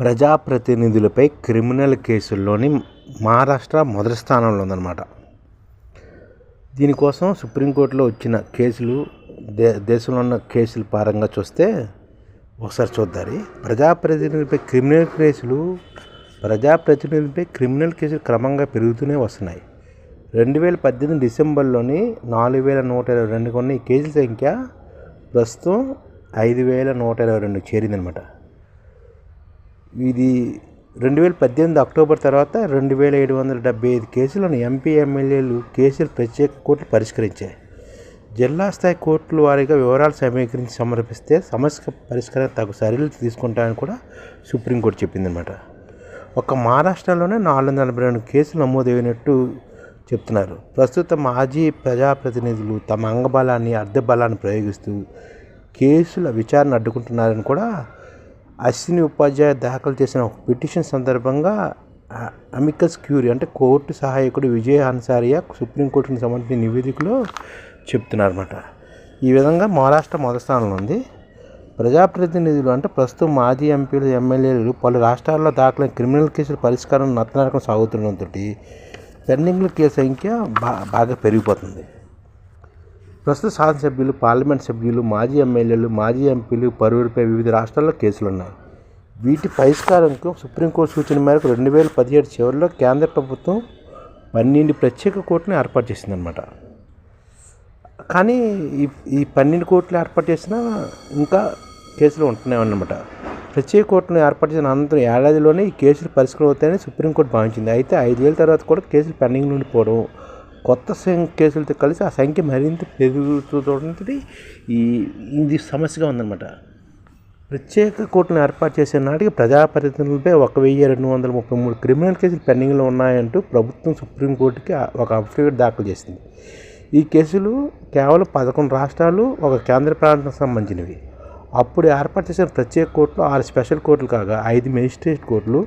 ప్రజాప్రతినిధులపై criminal కేసుల్లోని Maharashtra మొదటి స్థానంలో ఉందన్నమాట. దీనికోసం సుప్రీంకోర్టులో వచ్చిన కేసులు దే దేశంలో ఉన్న కేసుల పరంగా చూస్తే ఒకసారి చూద్దారి. ప్రజాప్రతినిధులపై క్రిమినల్ కేసులు ప్రజాప్రతినిధులపై క్రిమినల్ కేసులు క్రమంగా పెరుగుతూనే వస్తున్నాయి. రెండు వేల పద్దెనిమిది డిసెంబర్లోని నాలుగు వేల నూట ఇరవై రెండు కొన్ని ఈ కేసుల సంఖ్య ప్రస్తుతం ఐదు వేల నూట ఇరవై రెండు చేరిందనమాట ఇది రెండు వేల పద్దెనిమిది అక్టోబర్ తర్వాత రెండు వేల ఏడు వందల డెబ్బై ఐదు కేసులను ఎంపీ ఎమ్మెల్యేలు కేసులు ప్రత్యేక కోర్టులు పరిష్కరించాయి. జిల్లా స్థాయి కోర్టుల వారీగా వివరాలు సమీకరించి సమర్పిస్తే సమస్య పరిష్కారం తగు చర్యలు తీసుకుంటామని కూడా సుప్రీంకోర్టు చెప్పిందనమాట ఒక మహారాష్ట్రలోనే నాలుగు వందల నలభై రెండు కేసులు నమోదైనట్టు చెప్తున్నారు. ప్రస్తుత మాజీ ప్రజాప్రతినిధులు తమ అంగబలాన్ని అర్ధబలాన్ని ప్రయోగిస్తూ కేసుల విచారణ అడ్డుకుంటున్నారని కూడా అశ్విని ఉపాధ్యాయ దాఖలు చేసిన ఒక పిటిషన్ సందర్భంగా అమికస్ క్యూరీ అంటే కోర్టు సహాయకుడు విజయ్ అన్సారియా సుప్రీంకోర్టుకు సంబంధించిన నివేదికలో చెప్తున్నారన్నమాట. ఈ విధంగా మహారాష్ట్ర మొదటి స్థానంలో ఉంది. ప్రజాప్రతినిధులు అంటే ప్రస్తుతం మాజీ ఎంపీలు ఎమ్మెల్యేలు పలు రాష్ట్రాల్లో దాఖలైన క్రిమినల్ కేసుల పరిష్కారం నత్తనరకం సాగుతుండటంతో పెండింగ్ల కేసు సంఖ్య బాగా బాగా పెరిగిపోతుంది. ప్రస్తుత శాసనసభ్యులు పార్లమెంట్ సభ్యులు మాజీ ఎమ్మెల్యేలు మాజీ ఎంపీలు పరువురిపై వివిధ రాష్ట్రాల్లో కేసులు ఉన్నాయి వీటి పరిష్కారంకు సుప్రీంకోర్టు సూచన మేరకు రెండు వేల పదిహేడు చివరిలో కేంద్ర ప్రభుత్వం పన్నెండు ప్రత్యేక కోర్టును ఏర్పాటు చేసిందనమాట కానీ ఈ ఈ పన్నెండు కోర్టులు ఏర్పాటు చేసినా ఇంకా కేసులు ఉంటున్నాయి అన్నమాట. ప్రత్యేక కోర్టును ఏర్పాటు చేసిన అనంతరం ఏడాదిలోనే ఈ కేసులు పరిష్కారం అవుతాయని సుప్రీంకోర్టు భావించింది. అయితే ఐదేళ్ళ తర్వాత కూడా కేసులు పెండింగ్ నుండి పోవడం కొత్త కేసులతో కలిసి ఆ సంఖ్య మరింత పెరుగుతుంటుంది ఈ ఇది సమస్యగా ఉందన్నమాట. ప్రత్యేక కోర్టును ఏర్పాటు చేసే నాటికి ప్రజాప్రతినిధులపై ఒక వెయ్యి రెండు వందల ముప్పై మూడు క్రిమినల్ కేసులు పెండింగ్లో ఉన్నాయంటూ ప్రభుత్వం సుప్రీంకోర్టుకి ఒక అఫిడవిట్ దాఖలు చేసింది. ఈ కేసులు కేవలం పదకొండు రాష్ట్రాలు ఒక కేంద్ర ప్రాంతం సంబంధించినవి. అప్పుడు ఏర్పాటు చేసిన ప్రత్యేక కోర్టులు ఆరు స్పెషల్ కోర్టులు కాగా ఐదు మెజిస్ట్రేట్ కోర్టులు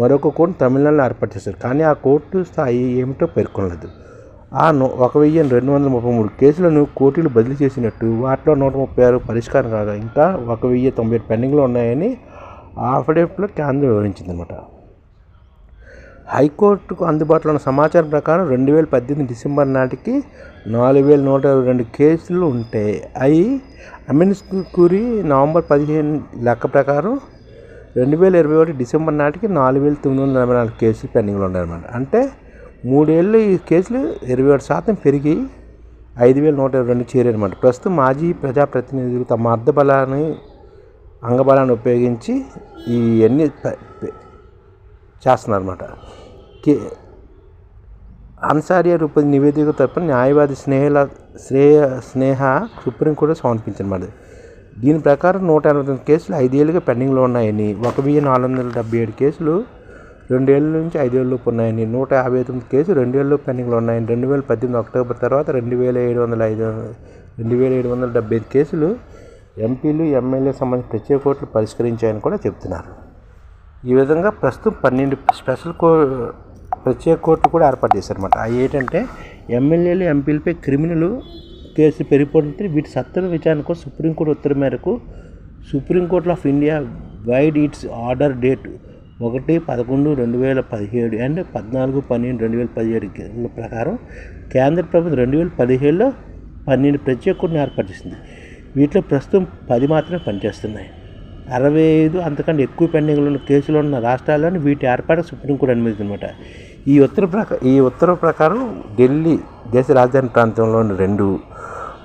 మరొక కోర్టు తమిళనాడులో ఏర్పాటు చేశారు. కానీ ఆ కోర్టు స్థాయి ఏమిటో పేర్కొనలేదు. ఆ ఒక వెయ్యి రెండు వందల ముప్పై మూడు కేసులను కోర్టులు బదిలీ చేసినట్టు వాటిలో నూట ముప్పై ఆరు పరిష్కారం కాగా ఇంకా ఒక వెయ్యి తొంభై ఏడు పెండింగ్లో ఉన్నాయని ఆ అఫిడవిట్లో కేంద్రం వివరించిందనమాట హైకోర్టుకు అందుబాటులో ఉన్న సమాచారం ప్రకారం రెండు వేల పద్దెనిమిది డిసెంబర్ నాటికి నాలుగు వేల నూట ఇరవై రెండు కేసులు ఉంటే అవి అమిన్స్ కూరి నవంబర్ పదిహేను లెక్క ప్రకారం రెండు వేల ఇరవై ఒకటి డిసెంబర్ నాటికి నాలుగు వేల తొమ్మిది వందల ఎనభై నాలుగు కేసులు పెండింగ్లో ఉన్నాయన్నమాట. అంటే మూడేళ్ళు ఈ కేసులు ఇరవై ఏడు శాతం పెరిగి ఐదు వేల నూట ఇరవై రెండు చేరారన్నమాట ప్రస్తుతం మాజీ ప్రజాప్రతినిధులు తమ అర్ధబలాన్ని అంగబలాన్ని ఉపయోగించి ఇవన్నీ చేస్తున్నారన్నమాట. కే అన్సారియా రూపొందించిన నివేదిక తరపున న్యాయవాది స్నేహల శ్రేయ స్నేహ సుప్రీంకోర్టు సమర్పించనమాట దీని ప్రకారం నూట ఎనభై తొమ్మిది కేసులు ఐదేళ్ళుగా పెండింగ్లో ఉన్నాయని ఒక వెయ్యి నాలుగు వందల డెబ్బై ఏడు కేసులు రెండేళ్ళ నుంచి ఐదేళ్ళలోపు ఉన్నాయని నూట యాభై తొమ్మిది కేసులు రెండేళ్ళు పెండింగ్లో ఉన్నాయని రెండు వేల పద్దెనిమిది అక్టోబర్ తర్వాత రెండు వేల ఏడు వందల ఐదు రెండు వేల ఏడు వందల డెబ్బై ఐదు కేసులు ఎంపీలు ఎమ్మెల్యే సంబంధించిన ప్రత్యేక కోర్టులు పరిష్కరించాయని కూడా చెప్తున్నారు. ఈ విధంగా ప్రస్తుతం పన్నెండు స్పెషల్ కో ప్రత్యేక కోర్టు కూడా ఏర్పాటు చేశారన్నమాట. అవి ఏంటంటే ఎమ్మెల్యేలు ఎంపీలపై క్రిమినల్ కేసు పెరిగిపోతుంటే వీటి సత్వర విచారణ కోసం సుప్రీంకోర్టు ఉత్తర్వు మేరకు supreme court of India vide its order date ఒకటి పదకొండు రెండు వేల పదిహేడు అండ్ పద్నాలుగు పన్నెండు రెండు వేల పదిహేడు ప్రకారం కేంద్ర ప్రభుత్వం రెండు వేల పదిహేడులో పన్నెండు ప్రత్యేక కోర్టును ఏర్పాటు చేసింది. వీటిలో ప్రస్తుతం పది మాత్రమే పనిచేస్తున్నాయి. అరవై ఐదు అంతకంటే ఎక్కువ పెండింగ్లు ఉన్న కేసులు ఉన్న రాష్ట్రాల్లోని వీటి ఏర్పాటు సుప్రీంకోర్టు అనమాట ఈ ఉత్తర ప్రకారం ఈ ఉత్తర్వు ప్రకారం ఢిల్లీ దేశ రాజధాని ప్రాంతంలోని రెండు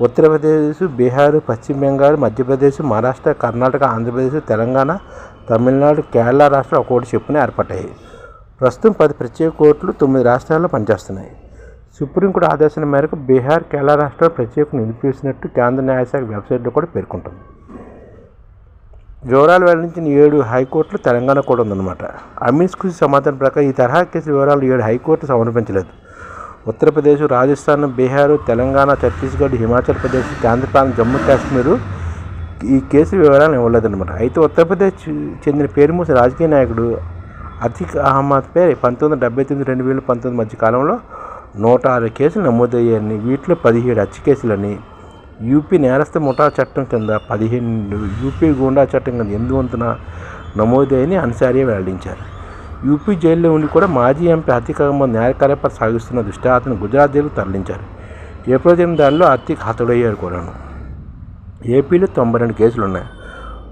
ఉత్తరప్రదేశ్ బీహార్ పశ్చిమ బెంగాల్ మధ్యప్రదేశ్ మహారాష్ట్ర కర్ణాటక ఆంధ్రప్రదేశ్ తెలంగాణ తమిళనాడు కేరళ రాష్ట్రం ఒక్కోటి చెప్పున ఏర్పడ్డాయి. ప్రస్తుతం పది ప్రత్యేక కోర్టులు తొమ్మిది రాష్ట్రాల్లో పనిచేస్తున్నాయి. సుప్రీంకోర్టు ఆదేశాల మేరకు బీహార్ కేరళ రాష్ట్రాలు ప్రత్యేక నిలిపివేసినట్టు కేంద్ర న్యాయశాఖ వెబ్సైట్లో కూడా పేర్కొంటుంది. వివరాలు వెల్లడించిన ఏడు హైకోర్టులు తెలంగాణ కూడా ఉందన్నమాట. అమీన్స్ కృషి సమాధానం ప్రకారం ఈ తరహా కేసు వివరాలు ఏడు హైకోర్టు సమర్పించలేదు. ఉత్తరప్రదేశ్ రాజస్థాన్ బీహారు తెలంగాణ ఛత్తీస్గఢ్ హిమాచల్ ప్రదేశ్ కేంద్రపాలన జమ్మూ కాశ్మీరు ఈ కేసు వివరాలు ఇవ్వలేదన్నమాట. అయితే ఉత్తరప్రదేశ్ చెందిన పేరుమూసి రాజకీయ నాయకుడు అతిక్ అహ్మద్ పేరు పంతొమ్మిది వందల డెబ్బై తొమ్మిది రెండు వేల పంతొమ్మిది మధ్య కాలంలో నూట ఆరు కేసులు నమోదయ్యాయని వీటిలో పదిహేడు హత్య కేసులని యూపీ నేరస్థ ముఠా చట్టం కింద పదిహేను యూపీ గూండా చట్టం కింద ఎనిమిది వంతున అన్సారియా వెల్లడించారు. యూపీ జైల్లో ఉండి కూడా మాజీ ఎంపీ ఆర్థిక న్యాయ కార్యపాలన సాగిస్తున్న దృష్ట్యా అతను గుజరాత్ జైలు తరలించారు. ఏప్రిల్ జరిగిన దానిలో ఆర్థిక హతుడయ్యారు కూడాను. ఏపీలో తొంభై రెండు కేసులు ఉన్నాయి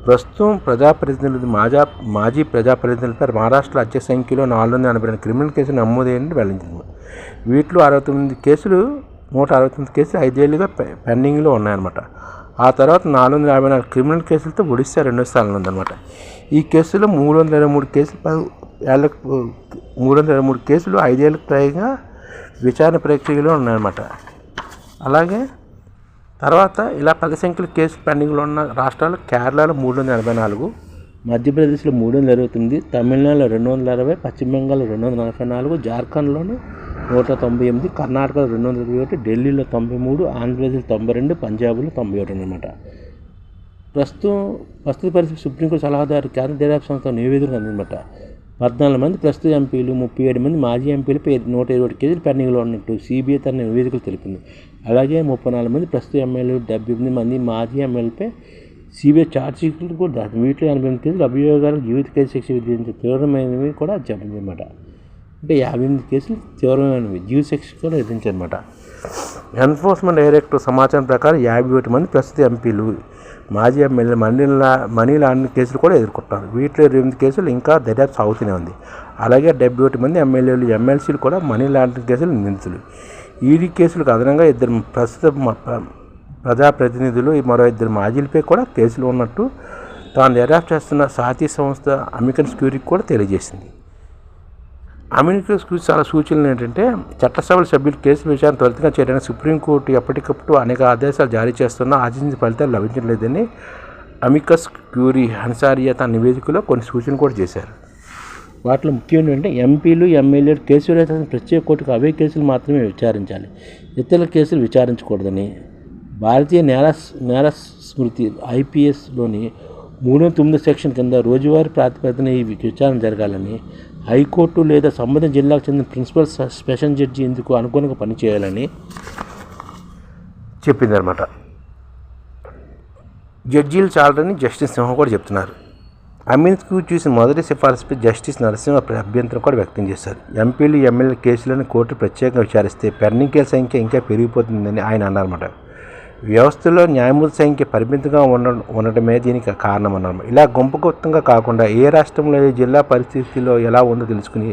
ప్రస్తుతం ప్రజాప్రతినిధులు మాజా మాజీ ప్రజాప్రతినిధులపై మహారాష్ట్ర అత్య సంఖ్యలో నాలుగు వందల ఎనభై రెండు క్రిమినల్ కేసులు నమోదైనట్టు వెల్లడించింది. వీటిలో అరవై తొమ్మిది కేసులు నూట అరవై తొమ్మిది కేసులు ఐదేళ్ళుగా పె- పెండింగ్లో ఉన్నాయన్నమాట. ఆ తర్వాత నాలుగు వందల యాభై నాలుగు క్రిమినల్ కేసులతో ఒడిశా రెండో స్థానంలో ఉందన్నమాట. ఈ కేసులో మూడు వందల ఇరవై మూడు కేసులు ప- ఏళ్ళకు మూడు వందల ఇరవై మూడు కేసులు ఐదేళ్ళకు పైగా విచారణ ప్రక్రియలో ఉన్నాయన్నమాట. అలాగే తర్వాత ఇలా పది సంఖ్యల కేసులు పెండింగ్లో ఉన్న రాష్ట్రాలు కేరళలో మూడు వందల ఎనభై నాలుగు మధ్యప్రదేశ్లో మూడు వందల ఇరవై తొమ్మిది తమిళనాడులో రెండు వందల అరవై పశ్చిమ బెంగాల్లో రెండు వందల నలభై నాలుగు జార్ఖండ్లోని నూట తొంభై ఎనిమిది కర్ణాటకలో రెండు వందల ఇరవై ఒకటి ఢిల్లీలో తొంభై మూడు ఆంధ్రప్రదేశ్లో తొంభై రెండు పంజాబ్లో తొంభై ఒకటి అనమాట ప్రస్తుతం ప్రస్తుత పరిస్థితి సుప్రీంకోర్టు సలహాదారు కేంద్ర దర్యాప్తు సంస్థ నివేదిక అందనమాట పద్నాలుగు మంది ప్రస్తుత ఎంపీలు ముప్పై ఏడు మంది మాజీ ఎంపీలపై నూట ఇరవై ఒకటి కేజీలు పెండింగ్లో ఉన్నట్టు సిబిఐ తన నివేదికలు తెలిపింది. అలాగే ముప్పై నాలుగు మంది ప్రస్తుత ఎమ్మెల్యేలు డెబ్బై ఎనిమిది మంది మాజీ ఎమ్మెల్యేలపై సిబిఐ ఛార్జ్షీట్లు కూడా వీటిలో ఎనభై ఎనిమిది కేసులు అభియోగాలు జీవిత కేసు శిక్ష విధించే తీవ్రమైనవి కూడా చెప్పింది అనమాట అంటే యాభై ఎనిమిది కేసులు తీవ్రమైనవి జీవిత శిక్ష కూడా విధించారన్నమాట ఎన్ఫోర్స్మెంట్ డైరెక్టర్ సమాచారం ప్రకారం యాభై ఒకటి మంది ప్రస్తుత ఎంపీలు మాజీ ఎమ్మెల్యే మనీ లా మనీ లాండరింగ్ కేసులు కూడా ఎదుర్కొంటారు వీటిలో రెండు ఎనిమిది కేసులు ఇంకా దర్యాప్తు సాగుతూనే ఉంది. అలాగే డెబ్బై ఒకటి మంది ఎమ్మెల్యేలు ఎమ్మెల్సీలు కూడా మనీ లాండరింగ్ కేసులు నిందితులు. ఈడీ కేసులకు అదనంగా ఇద్దరు ప్రస్తుత ప్రజాప్రతినిధులు మరో ఇద్దరు మాజీలపై కూడా కేసులు ఉన్నట్టు తాను దర్యాప్తు చేస్తున్న సాతీ సంస్థ అమెరికన్ సెక్యూరిటీ కూడా తెలియజేసింది. అమెరికా చాలా సూచనలు ఏంటంటే చట్టసభల సభ్యులు కేసు విచారణ త్వరితంగా చేయడానికి సుప్రీంకోర్టు ఎప్పటికప్పుడు అనేక ఆదేశాలు జారీ చేస్తున్నా ఆశించిన ఫలితాలు లభించలేదని అమికస్ క్యూరీ హన్సారియా తన నివేదికలో కొన్ని సూచనలు కూడా చేశారు. వాటిలో ముఖ్యం ఏంటంటే ఎంపీలు ఎమ్మెల్యేలు కేసు ప్రత్యేక కోర్టుకు అవే కేసులు మాత్రమే విచారించాలి. ఇతర కేసులు విచారించకూడదని. భారతీయ నేర నేర స్మృతి ఐపీఎస్లోని మూడో తొమ్మిది సెక్షన్ కింద రోజువారీ ప్రాతిపదికన ఈ విచారణ జరగాలని హైకోర్టు లేదా సంబంధిత జిల్లాకు చెందిన ప్రిన్సిపల్ స్పెషల్ జడ్జి ఇందుకు అనుగుణంగా పనిచేయాలని చెప్పిందనమాట జడ్జీలు చాలని జస్టిస్ సింహం కూడా చెప్తున్నారు. అమీన్కు చూసిన మొదటి సిఫారసుపై జస్టిస్ నరసింహ అభ్యంతరం కూడా వ్యక్తం చేశారు. ఎంపీలు ఎమ్మెల్యే కేసులను కోర్టు ప్రత్యేకంగా విచారిస్తే పెండింగ్ కేసు సంఖ్య ఇంకా పెరిగిపోతుందని ఆయన అన్నారన్నమాట. వ్యవస్థలో న్యాయమూర్తి సంఖ్య పరిమితంగా ఉండ ఉండటమే దీనికి కారణమన్నారు. ఇలా గుంపగుప్తంగా కాకుండా ఏ రాష్ట్రంలో ఏ జిల్లా పరిస్థితిలో ఎలా ఉందో తెలుసుకుని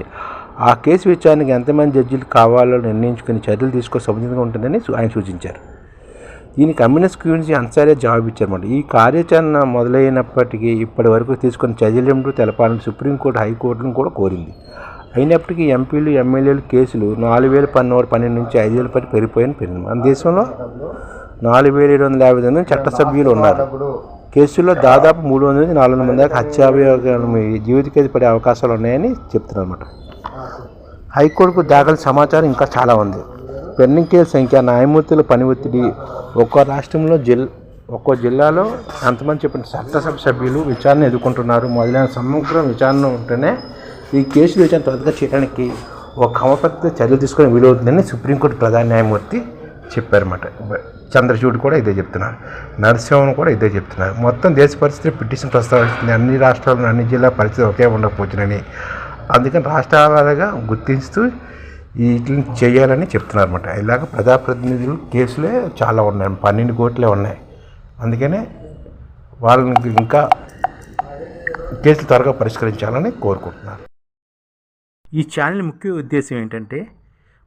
ఆ కేసు విచారణకు ఎంతమంది జడ్జీలు కావాలో నిర్ణయించుకుని చర్యలు తీసుకో సముచితంగా ఉంటుందని ఆయన సూచించారు. దీని కమ్యూనిస్ట్ గురించి అన్సారే జవాబు ఇచ్చారన్నమాట. ఈ కార్యాచరణ మొదలైనప్పటికీ ఇప్పటి వరకు తీసుకున్న చర్యలేమిటో తెలపాలని సుప్రీంకోర్టు హైకోర్టును కూడా కోరింది. అయినప్పటికీ ఎంపీలు ఎమ్మెల్యేలు కేసులు నాలుగు వేల పన్నెండు పన్నెండు నుంచి ఐదు వేల పది పెరిగిపోయాయని పెరిగింది మన దేశంలో నాలుగు వేల ఏడు వందల యాభై తొమ్మిది చట్టసభ్యులు ఉన్నారు. కేసుల్లో దాదాపు మూడు వందల నుంచి నాలుగు వందల మంది దాకా హత్యాభియోగం జీవిత ఖైదు పడే అవకాశాలు ఉన్నాయని చెప్తున్నారు అనమాట హైకోర్టుకు దాఖలు సమాచారం ఇంకా చాలా ఉంది. పెండింగ్ కేసు సంఖ్య న్యాయమూర్తుల పని ఒత్తిడి ఒక్కో రాష్ట్రంలో జిల్ ఒక్కో జిల్లాలో ఎంతమంది చెప్పిన చట్టసభ సభ్యులు విచారణ ఎదుర్కొంటున్నారు. మొదలైన సమగ్ర విచారణ ఉంటేనే ఈ కేసు విచారణ త్వరగా చేయడానికి ఒక క్రమపద్ధతి చర్యలు తీసుకునే వీలవుతుందని సుప్రీంకోర్టు ప్రధాన న్యాయమూర్తి చెప్పారన్నమాట. చంద్రచూడ్ కూడా ఇదే చెప్తున్నారు. నరసింహన్ కూడా ఇదే చెప్తున్నారు. మొత్తం దేశ పరిస్థితి పిటిషన్ ప్రస్తావిస్తుంది. అన్ని రాష్ట్రాల్లో అన్ని జిల్లా పరిస్థితి ఒకే ఉండకపోవచ్చునని. అందుకని రాష్ట్రాలుగా గుర్తిస్తూ వీటిని చేయాలని చెప్తున్నారు అనమాట ఇలాగ ప్రజాప్రతినిధులు కేసులే చాలా ఉన్నాయి. పన్నెండు కోట్లే ఉన్నాయి. అందుకనే వాళ్ళని ఇంకా కేసులు త్వరగా పరిష్కరించాలని కోరుకుంటున్నారు. ఈ ఛానల్ ముఖ్య ఉద్దేశం ఏంటంటే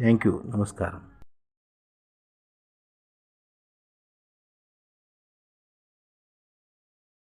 Thank you. నమస్కారం.